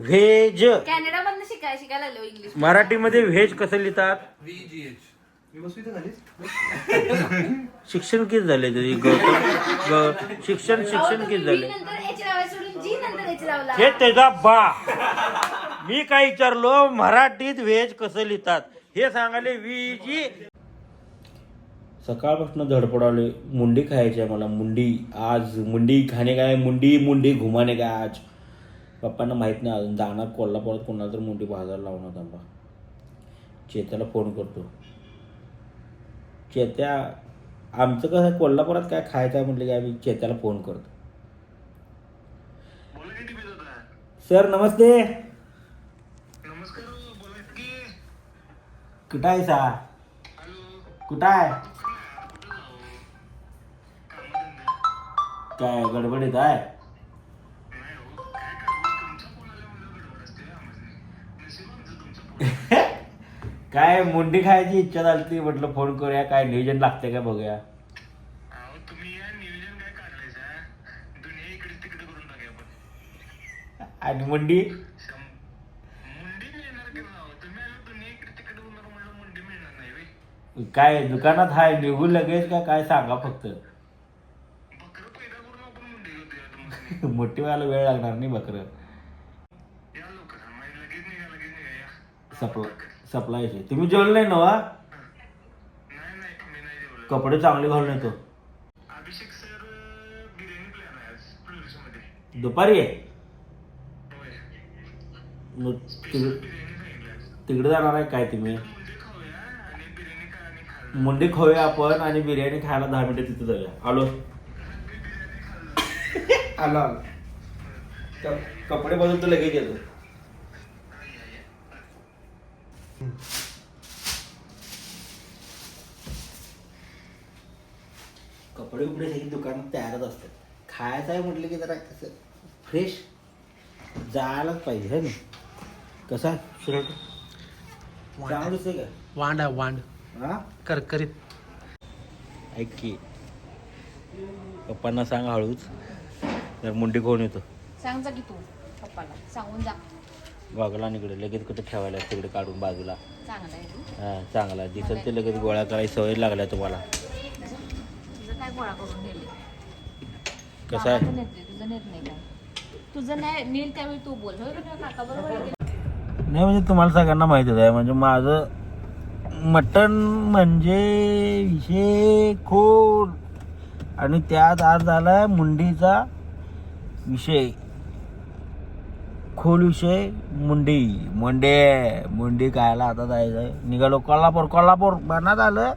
Veg. Canada मधनं शिकाय शिकायला आलो इंग्लिश. मराठीमध्ये व्हेज कसं लिहितात? मी बसू इथं खालीच शिक्षण किती झाले तुझी? गौतम ग- शिक्षण शिक्षण किती झाले नंतर एच लावाय सोडून जी नंतर एच लावला हे त्याचा बा. मी काय विचारलो मराठीत व्हेज कसं लिहितात? हे सांगाले विजी सकाळपासून धडपडाले मुंडी खायची आहे मला. मुंडी. आज मुंडी खाणे काय? मुंडी मुंडी घुमाने काय आज? पप्पांना माहीत नाही अजून. जाणार कोल्हापुरात कोणाला तर मुंडी बाजारला लावणार थांबा चेत्याला फोन करतो. चेत्या आमचं कसं कोल्हापुरात काय खायचं आहे म्हटलं की आम्ही चेत्याला फोन करतो. सर नमस्ते. कुठं आहे सा? कुठं आहे? काय गडबडीत आहे? काय मुंडी खायची इच्छा झाली ती म्हटलं फोन करूया काय नियोजन लागते का बघूया. अहो तुम्ही या नियोजन काय काढलंय सा दुनिया इकडे तिकडे करून टाकूया आपण. आणि मुंडी? शं- मुंडी मिळणार की राव तुम्ही आलो दुनिया इकडे तिकडे होणार म्हणलं मुंडी मिळणार नाही बे. काय दुकानात हाय निघू लगेच का काय सांगा फक्त. बकरं पैदा करून आपण मुंडी घेतो या तुम्हाला मोठी व्हायला वेळ लागणार नाही बकरं. या लवकर माझी लगेच निघा लगेच निघा या. सप्लाय सप्लायचे तुम्ही जेवलं नाही ना वा? नाही नाही मी नाही जेवलं कपडे चांगले घालून येतो. अभिषेक सर बिर्याणी प्लॅन आहे आज प्रोड्युसमध्ये. दुपारी आहे? होय. मग स्पेशल तिकडे बिर्याणी सांगितलं आज. तिकडे जाणार आहे काय तुम्ही? मुंडी खाऊया आणि बिर्याणी काय आणि खायला मुंडी खाऊया आपण आणि बिर्याणी खायला दहा मिनिटं तिथे जाऊया. आलो. आलो आलो. क- कपडे बदलतो लगेच येतो. कपडे उपडे सगळी दुकानात तयारच असतात. खायचं आहे म्हटलं की जरा कसं फ्रेश जायलाच पाहिजे है ना? कसा? आहे सुरट चांगलं दिसतंय का वांड आहे वांड. हा? करकरीत. ऐक की पप्पांना सांग हळूच. जर मुंडी कोण येतो. सांग जा की तू पप्पाला. सांगून जा. वागला इकडे लगेच कुठे ठेवायला तिकडे काढून बाजूला. चांगलं आहे तू हा चांगला दिसल ते लगेच गोळा करायची सवय लागल्या तुम्हाला. तुझं काय गोळा करून नेले? कसं आहे? तुझं नेत नाही काय? तुझं नाही नेल त्यावेळी तू बोल. होय का काका बरोबर नाही? म्हणजे तुम्हाला सगळ्यांना माहितीच आहे. म्हणजे माझं मटण म्हणजे विषय खोल. आणि त्यात आज झालाय मुंडीचा विषय. खोल विषय मुंडी. मुंडे मुंडी खायला आता जायचं निघालो कोल्हापूर कोल्हापूर. बनात आलं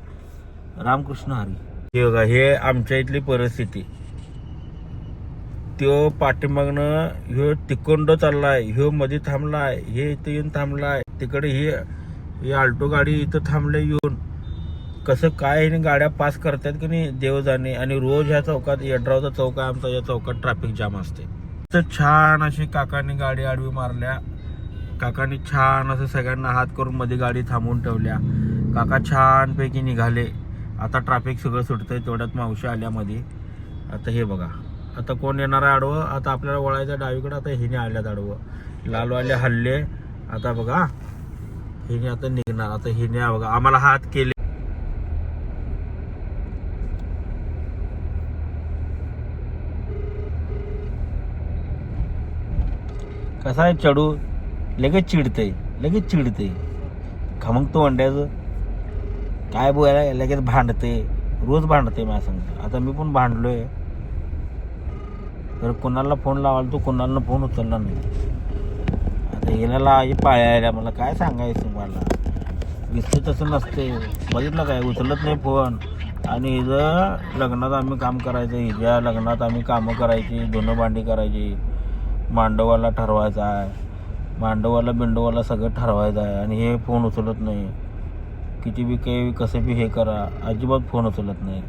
रामकृष्ण हरी. हे बघा हे आमच्या इथली परिस्थिती. त्यो पाठीमागनं ह्यो तिकोंड चाललाय ह्यो मध्ये थांबलाय हे इथं येऊन थांबलाय तिकडे हे ही आल्टो गाडी इथं थांबले येऊन. कसं काय ह्याने गाड्या पास करतात की नाही देव जाणे आणि रोज ह्या चौकात यड्रावचा चौक आहे आमचा या चौकात ट्रॅफिक जाम असते. मस्त छान अशी काकांनी गाडी आडवी मारल्या. काकांनी छान असं सगळ्यांना हात करून मध्ये गाडी थांबवून ठेवल्या. काका छानपैकी निघाले. आता ट्रॅफिक सगळं सुटतंय तेवढ्यात मावशी आल्या मध्ये. आता हे बघा. आता कोण येणार आहे आडवं? आता आपल्याला वळायचं डावीकडे आता हिने आल्यात आडवं. लालवाले हल्ले. आता बघा. हिने आता निघणार. आता हिने बघा आम्हाला हात केले. कसा आहे चढू लगेच चिडतंय लगेच चिडतंय. खमंगतो अंड्याचं? काय बोलायला लगेच भांडते रोज भांडते मला सांगतो आता मी पण भांडलोय. तर कोणाला फोन लावाल तो कोणाला फोन उचलला नाही. आता हिला ही पाळायला मला काय सांगायचं मला? दिसते तसं नसते बघितलं काय? उचलत नाही फोन. आणि हिचं लग्नात आम्ही काम करायचं हिच्या लग्नात आम्ही कामं करायची धुणं भांडी करायची. मांडवाला ठरवायचा आहे. मांडवाला बिंडवाला सगळं ठरवायचं आहे आणि हे फोन उचलत नाही. किती बी काही कसे बी हे करा अजिबात फोन उचलत नाही.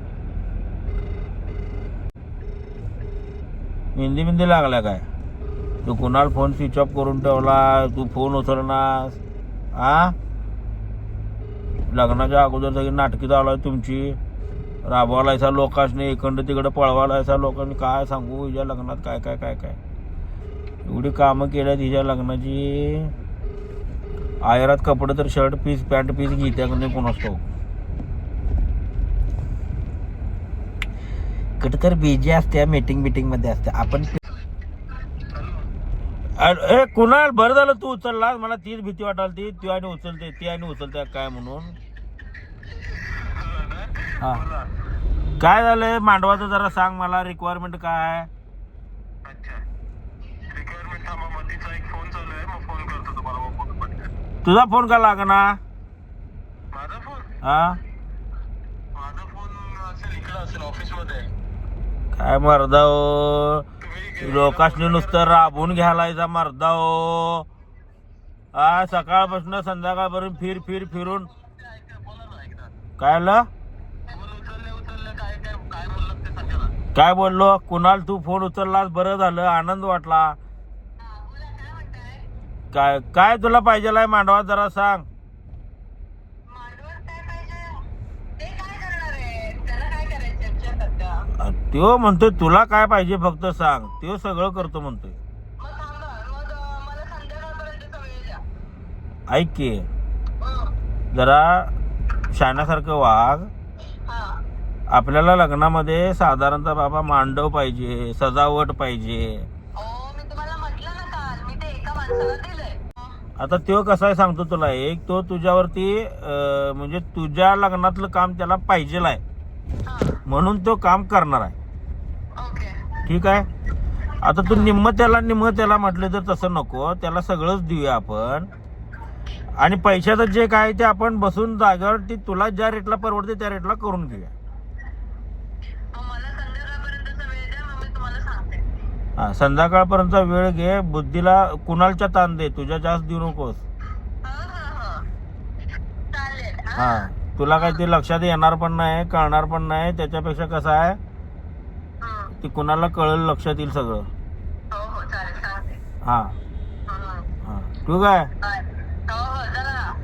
मेहंदी बिंदी लागला काय? तू कुणाला फोन स्विच ऑफ करून ठेवला? तू फोन उचलणार? आ? लग्नाच्या अगोदर सगळी नाटकी चालू आहे तुमची. राबवायला लोकांनी इकडं तिकडं पळवायला लोकांनी काय सांगू? या लग्नात काय काय काय काय? एवढी कामं केल्या तिच्या लग्नाची. आयरात कपडे तर शर्ट पीस पॅन्ट पीस घेत्या का नाही कोणाच ठाऊक? तर बिजी असते मीटिंग मीटिंगमध्ये असते आपण ए कुणाल बरं झालं तू उचलला मला तीच भीती वाटाल ती ती आणि उचलते ती आणि उचलते काय म्हणून? हा. काय झालंय? मांडवाचं जरा सांग मला. रिक्वायरमेंट काय? थांबा मग तिचा एक फोन चालू आहे मग फोन करतो तुम्हाला मग फोन पटकन तुझा फोन का लागना? माझा फोन? हा? माझा फोन असेल इकडं असेल ऑफिसमध्ये. काय मर्दा हो? तुम्ही लोकांनी नुसतं राबून घ्यायला मर्दा हो. हा सकाळपासून संध्याकाळपर्यंत फिर फिर फिरून. बोला ना काय आलं फोन उचलले उचलले काय काय काय बोललात ते सांगा ना. काय बोललो? कुणाल तू फोन उचललास? बरं झालं. आनंद वाटला. काय काय तुला पाहिजे आहे मांडवा जरा सांग. त्यो म्हणतोय तुला काय पाहिजे फक्त सांग. त्यो सगळं करतो म्हणतोय. ऐक की. जरा शाण्यासारखं वाघ आपल्याला लग्नामध्ये साधारणतः बाबा मांडव पाहिजे सजावट पाहिजे. आता तो कसा आहे सांगतो तुला. एक तो तुझ्यावरती अं, म्हणजे तुझ्या लग्नातलं काम त्याला पाहिजे आहे. म्हणून तो काम करणार आहे. ठीक आहे? आता तू निम्म त्याला निम्म त्याला म्हटलं तर तसं नको. त्याला सगळंच देऊया आपण. आणि पैशाचं जे काय ते आपण बसून जागेवर ती तुला ज्या रेटला परवडते त्या रेटला करून घेऊया. हा संध्याकाळपर्यंतचा वेळ घे बुद्धीला कुणालच्या ताण दे तुझ्या जास्त देऊ नकोस. हा तुला काही ते लक्षात येणार पण नाही कळणार पण नाही त्याच्यापेक्षा कसं आहे ते कुणाला कळलं लक्षात येईल सगळं. हा हा तू काय?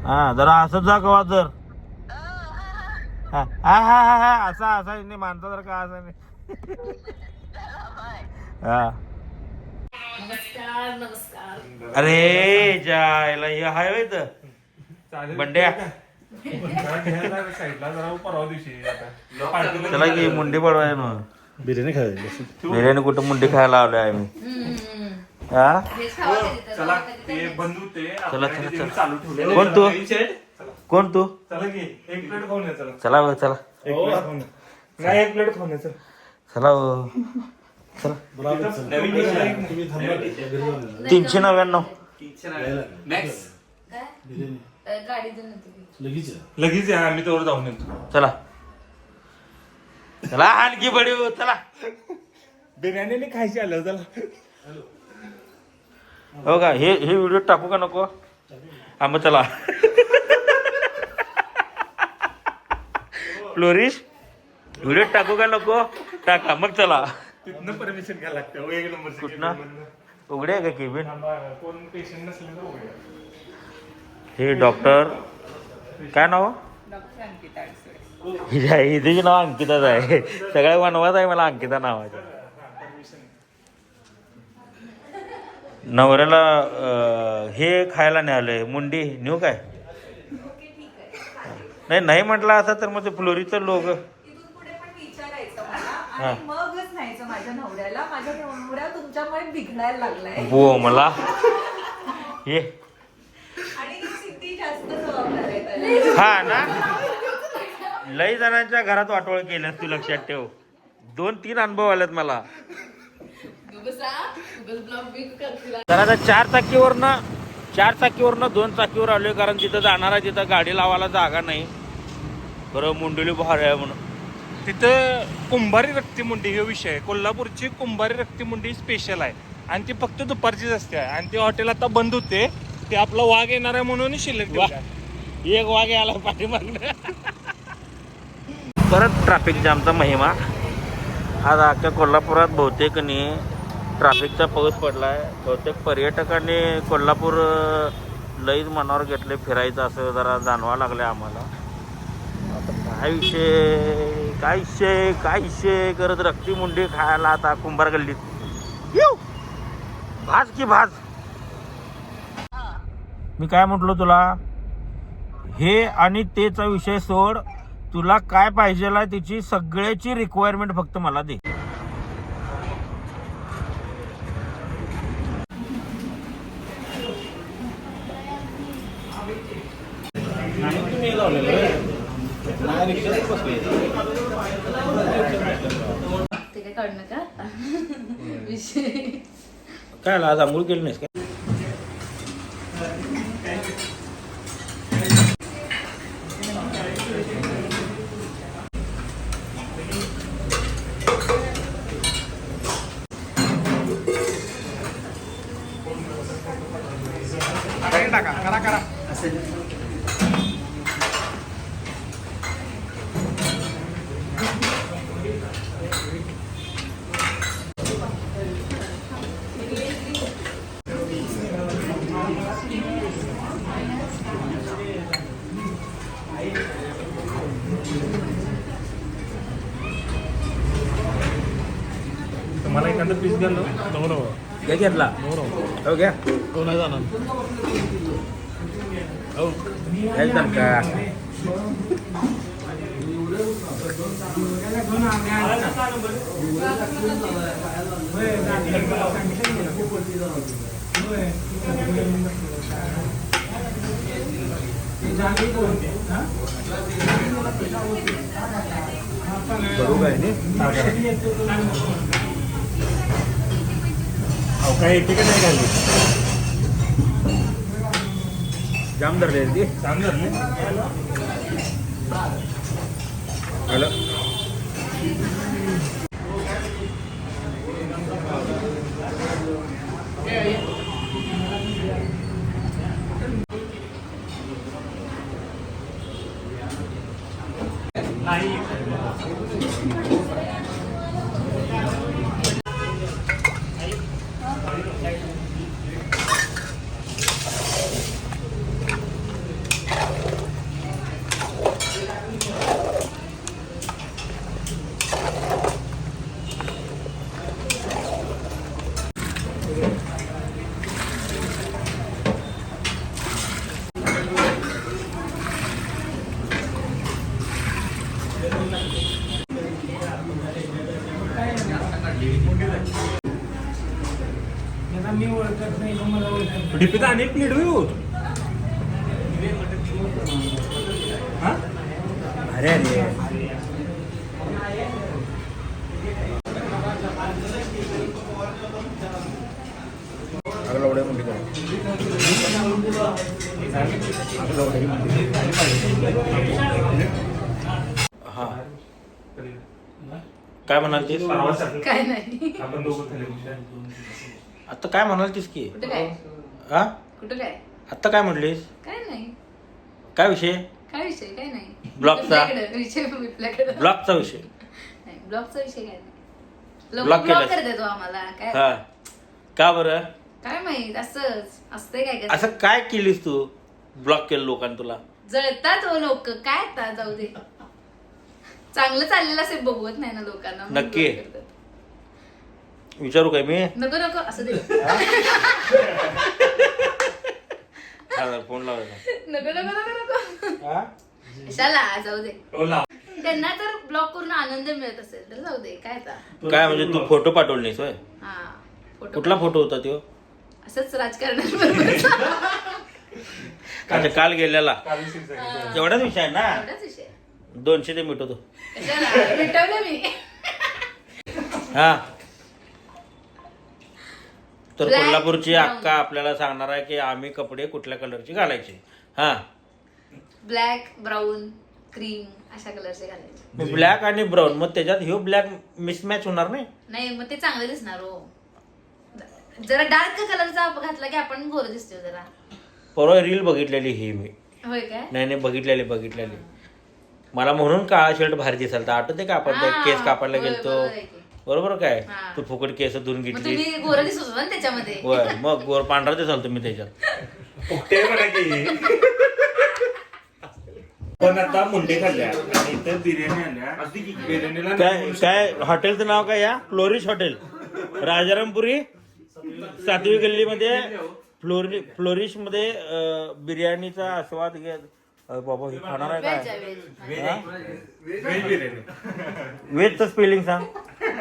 हा जरा. हसत जा कवा तर हा हा हा. हा हा असा असा नाही माणसासारखा असा नाही. हा नमस्कार नमस्कार. अरे जायला हे हायवे तर बंड्या. साईडला जरा परवा दिवशी. आता त्याला की मुंडी पडवाय ना बिर्याणी खायला बिर्याणी कुठं मुंडी खायला आलोय आम्ही हा? चला ते बंधू ते चला, चला, चला. चालू ठेवले कोण तू? चला. कोण तू? चला की एक प्लेट खाऊन या चला. चला बघ, चला. एक प्लेट खाऊन या. नाही एक प्लेट खाऊन या चला. चला हो. तीनशे नव्याण्णव. लगेच या. आम्ही तेवढं जाऊन येतो. चला. चला आणखी बडी हो, चला. बिर्याणी नाही खायची आलं चला. हो का हे हे व्हिडिओ टाकू का नको? हा मग चला. फ्लोरिश? व्हिडिओ टाकू का नको? टाका मग चला. तिथनं परमिशन घ्यायला लागते. हो, एक नंबर कुठनं? उघडे आहे का केबिन कोण पेशंट नसले तर उघडा. हे डॉक्टर काय नाव? हिच्या हिचं नाव अंकिताच आहे. सगळ्या वनवास आहे मला अंकिता नावाचं. नवऱ्याला अं, हे खायला न्यायलंय. मुंडी नेऊ काय? नाही नाही म्हटलं असं तर मग ते फ्लोरीचं लोक इथून पुढे पण विचारायचं मला हा. आणि मगच न्यायचं माझ्या नवऱ्याला. माझ्या नवऱ्या तुमच्यामुळे बिघडायला लागलाय. बो मला? हे आणि ही सिद्धी जास्त जबाबदार आहे त्याला. हा ना? लई जणांच्या घरात वाटोळ केल्यास तू लक्षात ठेव. दोन तीन अनुभव आलेत मला. तर आता चार चाकीवरनं चार चाकीवरनं दोन चाकीवर आलोय कारण तिथं जाणारा तिथं गाडी लावायला जागा नाही. बरं मुंडोली भार आहे म्हणून. तिथं कुंभारी रक्तीमुंडी हे विषय आहे. कोल्हापूरची कुंभारी रक्तीमुंडी स्पेशल आहे. आणि ती फक्त दुपारचीच असते. आणि ते हॉटेल आता बंद होते. ते आपला वाघ येणार आहे म्हणून शिल्लक वा. आहे. एक वाघ आला पाठीमागनं परत ट्रॅफिक जामचा महिमा. आज अख्ख्या कोल्हापुरात बहुतेक नी ट्रॅफिकचा पाऊस आहे बहुतेक पर्यटकांनी कोल्हापूर लईच मनावर घेतले फिरायचं. असं जरा जाणवा लागलं आम्हाला. आता काय विषय काहीशे काहीशे करत रक्ती मुंडी खायला आता कुंभार गल्लीत. येऊ. भाज की भाज. मी काय म्हटलो तुला? हे आणि तेचा विषय सोड. तुला काय पाहिजे त्याची सगळ्याची रिक्वायरमेंट फक्त मला दे ते काय कळणं का विषय काय आला आज आंघोळ केली नाहीस काय मला एखादं पीस द्याल घ्या घेतला हो घ्या तो नाही जाणार एकदम का बरोबर आहे नी? अहो काय येते का नाही घाली जाम धरले ती सांग नाही हॅलो डीपीचा अनेक प्लेट होईल हा अरे अरे अगला उड्या मुंडी करा हा काय म्हणाल तीस? काय नाही. आपण दोघं झाले आता काय म्हणाल तीस की? कुठं काय? हा? कुठं काय? आता काय म्हटलीस? काय नाही. काय विषय? काय विषय? काय नाही. ब्लॉकचा? आपल्याकडं, विषय आपल्याकडं. ब्लॉकचा विषय. नाही, ब्लॉकचा विषय काय नाही. लोक ब्लॉक ब्लॉक केलास? करतात तो आम्हाला. काय? हा. का बरं? काय माहीत असंच. असतंय काय काय असं काय केलीस तू ब्लॉक केलं लोकांनी तुला? जळतात हो लोक. काय आता? जाऊ दे. चांगलं चाललेलं असेल बघवत नाही ना लोकांना म्हणून नक्की? करतात. विचारू काय मी? नको नको असं दे फोन लावायचा नको नको नको नको. हा? कशाला जाऊ दे. ओला त्यांना तर ब्लॉक करून आनंद मिळत असेल तर जाऊ दे काय आता? काय म्हणजे तू फोटो पाठवले नाहीस होय? हा फोटो कुठला फोटो होता तो असंच राजकारणाबरोबर अच्छा काल गेलेला. काल विषयी सांगितलं. एवढाच विषय आहे ना? एवढाच विषय. दोनशे ते मिटवतो. भेटवलं मी. हा. तर Black, कोल्हापूरची brown. अक्का आपल्याला सांगणार आहे की आम्ही कपडे कुठल्या कलरचे घालायचे. हा. ब्लॅक ब्राऊन क्रीम अशा कलरचे घालायचे. ब्लॅक आणि ब्राऊन मग त्याच्यात ह्यो ब्लॅक मिसमॅच होणार नाही? नाही मग ते चांगलं दिसणार हो. जरा डार्क कलरचा घातला की आपण गोर दिसतो जरा. परवा रील बघितलेली ही मी. होय काय? नाही नाही बघितलेली बघितलेली. मला म्हणून काळा शर्ट भारी दिसाल तर आठवते का आपण ते हा, केस कापायला गेलतो? बरोबर आहे की. बरोबर काय? हा. तू फुकट केस धुवून घेतली. तुम्ही गोर दिसत होता ना त्याच्यामध्ये. होय मग गोर पांढरा दिसाल तुम्ही त्याच्यात. फुकटे म्हणा की. पण आता मुंडे खाल्ल्या आणि इथं बिर्याणी बिर्याणीला काय काय हॉटेलचं नाव काय या? फ्लोरिश हॉटेल राजारामपुरी सातवी गल्लीमध्ये फ्लोरी फ्लोरिशमध्ये अं, बिर्याणीचा आस्वाद घेत अरे बाबा हे खाणार आहे व्हेज आहे काय व्हेज वेजचं स्पेलिंग सांग.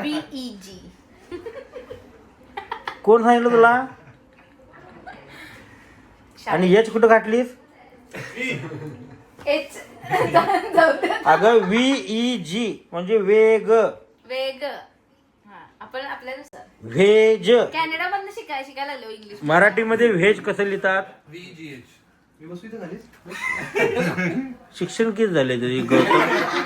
बीई जी कोण सांगितलं तुला? आणि एच कुठं घातलीस? एच जाऊ दे. अगं व्ही ई जी म्हणजे वेग. वेग. हा आपण आपल्यानुसार व्हेज. कॅनडा मधनं शिकाय शिकायला लागलो इंग्लिश. मराठीमध्ये व्हेज कसं लिहितात? मी बसू इथं खालीच शिक्षण किती झाले तरी गौतम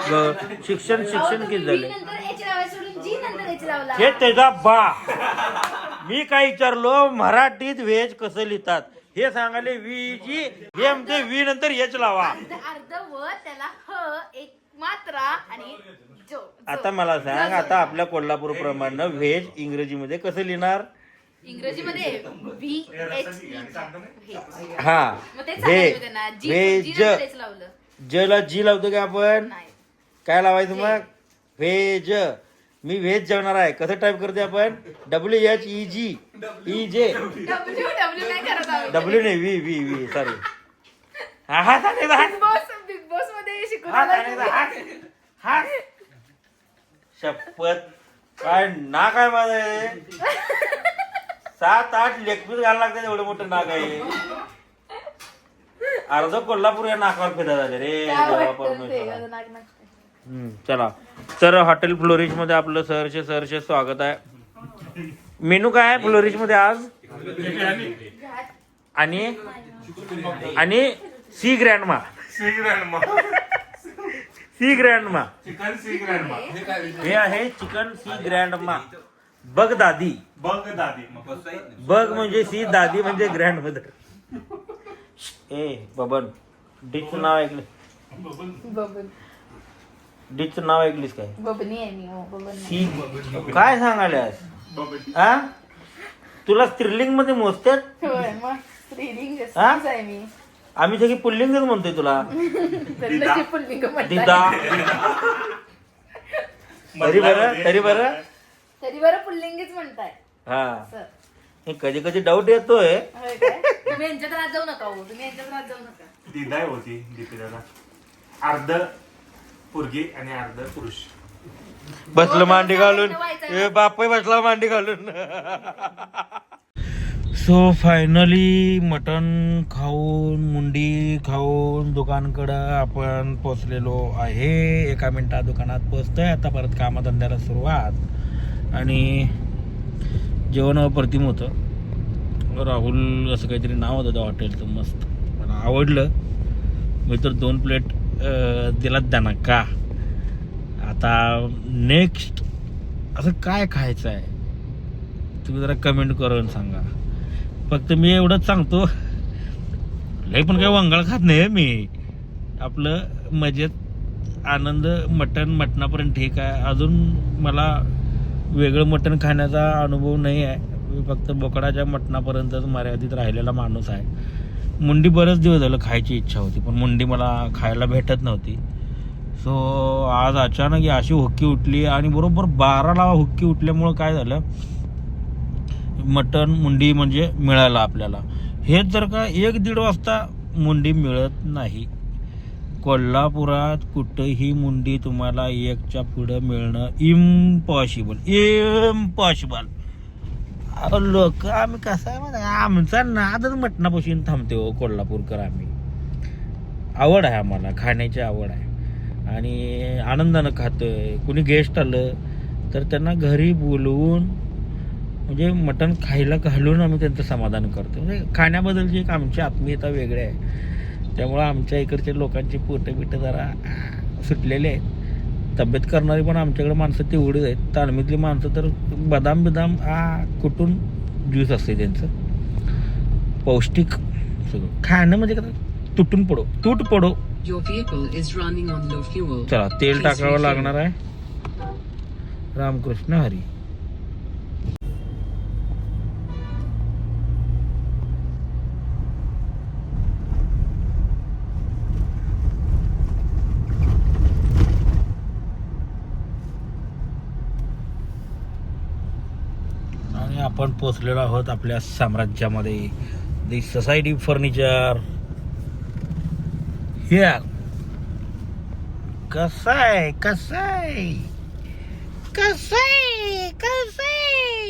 ग- शिक्षण शिक्षण किती झाले? नंतर एच लावायला सोडून जी नंतर एच लावला हे त्याचा बा. मी काय विचारलो मराठीत व्हेज कसं लिहितात? हे सांगाले वी जी हे म्हणते वी नंतर हेच लावा. अर्ध व त्याला ह एक मात्रा आणि जो आता मला सांग आता आपल्या कोल्हापूर प्रमाणे व्हेज इंग्रजीमध्ये कसं लिहिणार? इंग्रजीमध्ये व्ही एच हा. मग ते व्हे सांगायचं त्यांना जी व्हेज जी जला जी लावतो का आपण? नाही. काय लावायचं मग? व्हेज मी व्हेज जेवणार आहे. कसं टाईप करते आपण? W H E G E J W W नाही व्ही व्ही व्ही सॉरी हा हा हा बिग बॉसमध्ये हा हा हा. शपथ. काय नाक आहे माझं हे? सात आठ लेगपीस घालायला लागतात एवढं मोठं नाक आहे. अर्ध कोल्हापूर या नाकावर फिरत झाले रे देवा? परमेश्वरा. हम्म, चला. तर हॉटेल फ्लोरिशमध्ये आपलं सहर्ष सहर्ष स्वागत आहे. मेनू काय आहे फ्लोरिशमध्ये आज? आणि आणि see grandma. See grandma. Chicken see grandma. हे आहे चिकन सी ग्रँडमा. बग दादी. बघ दादी बग म्हणजे सी दादी म्हणजे ग्रँड मदर ए बबन डिच नाव ऐकलं. बबन. डिचचं नाव ऐकलीस काय? बबनी आहे मी हो बबन. सी. काय सांगाल्यास हा तुला स्त्रीलिंगमध्ये मोजतात होय मग स्त्रीलिंग हा? स्त्रीच आहे मी. आम्ही सगळी पुल्लिंगच म्हणतोय तुला. तरी पुल्लिंग. दिदा. तरी बरं तरी बरं. तरी बरं पुल्लिंगच म्हणताय. हा. सर हे कधी कधी डाऊट येतोय. होय काय? तुम्ही यांच्यात राहत जाऊ नका हो. तुम्ही यांच्यात राहत जाऊ नका. दिदाय होती दीपिकाला. अर्ध पोरगी आणि अर्ध पुरुष. बसलं मांडी घालून. ए बापय बसला मांडी घालून. सो फायनली मटन खाऊन मुंडी खाऊन दुकानकडं आपण पोचलेलो आहे. एका मिनिटात दुकानात पोचतोय आता परत कामधंद्याला सुरुवात. आणि जेवण अप्रतिम होतं. राहुल असं काहीतरी नाव होतं त्या हॉटेलचं मस्त. मला आवडलं. मी तर दोन प्लेट दिलात त्यांना. का? आता नेक्स्ट असं काय खायचं आहे तुम्ही जरा कमेंट करून सांगा. फक्त मी एवढंच सांगतो. लय पण काही वंगळ खात नाही मी. आपलं मजेत आनंद मटण मटणापर्यंत ठीक आहे अजून मला वेगळं मटण खाण्याचा अनुभव नाही आहे. मी फक्त बोकडाच्या मटणापर्यंतच मर्यादित राहिलेला माणूस आहे. मुंडी बरंच दिवस झालं खायची इच्छा होती पण मुंडी मला खायला भेटत नव्हती. सो आज अचानक ही अशी हुक्की उठली आणि बरोबर बाराला हुक्की उठल्यामुळं काय झालं? मटण मुंडी म्हणजे मिळालं आपल्याला. हेच जर का एक दीड वाजता मुंडी मिळत नाही कोल्हापुरात कुठंही मुंडी तुम्हाला एकच्या पुढं मिळणं इम्पॉसिबल इम्पॉसिबल लोक आम्ही कसं आहे माहिती आमचा नादच मटणापासून थांबते हो कोल्हापूरकर आम्ही. आवड आहे आम्हाला खाण्याची आवड आहे. आणि आनंदानं खातोय. कुणी गेस्ट आलं तर त्यांना घरी बोलवून म्हणजे मटण खायला घालून आम्ही त्यांचं समाधान करतो म्हणजे खाण्याबद्दलची एक आमची आत्मीयता वेगळी आहे. त्यामुळं आमच्या इकडच्या लोकांची पोटं बिटं जरा सुटलेले आहेत. तब्येत करणारी पण आमच्याकडे माणसं तेवढीच आहेत. तालमीतली माणसं तर बदाम बिदाम आ कुठून ज्यूस असते त्यांचं. पौष्टिक सगळं. खाणं म्हणजे कसं? तुटून पडो. तूट पडो. चला तेल टाकावं. लागणार आहे. रामकृष्ण हरी. आपण पोचलेलो आहोत आपल्या साम्राज्यामध्ये. दी सोसायटी फर्निचर हिअर कसं आहे? कसं आहे? कसं आहे? कसं आहे?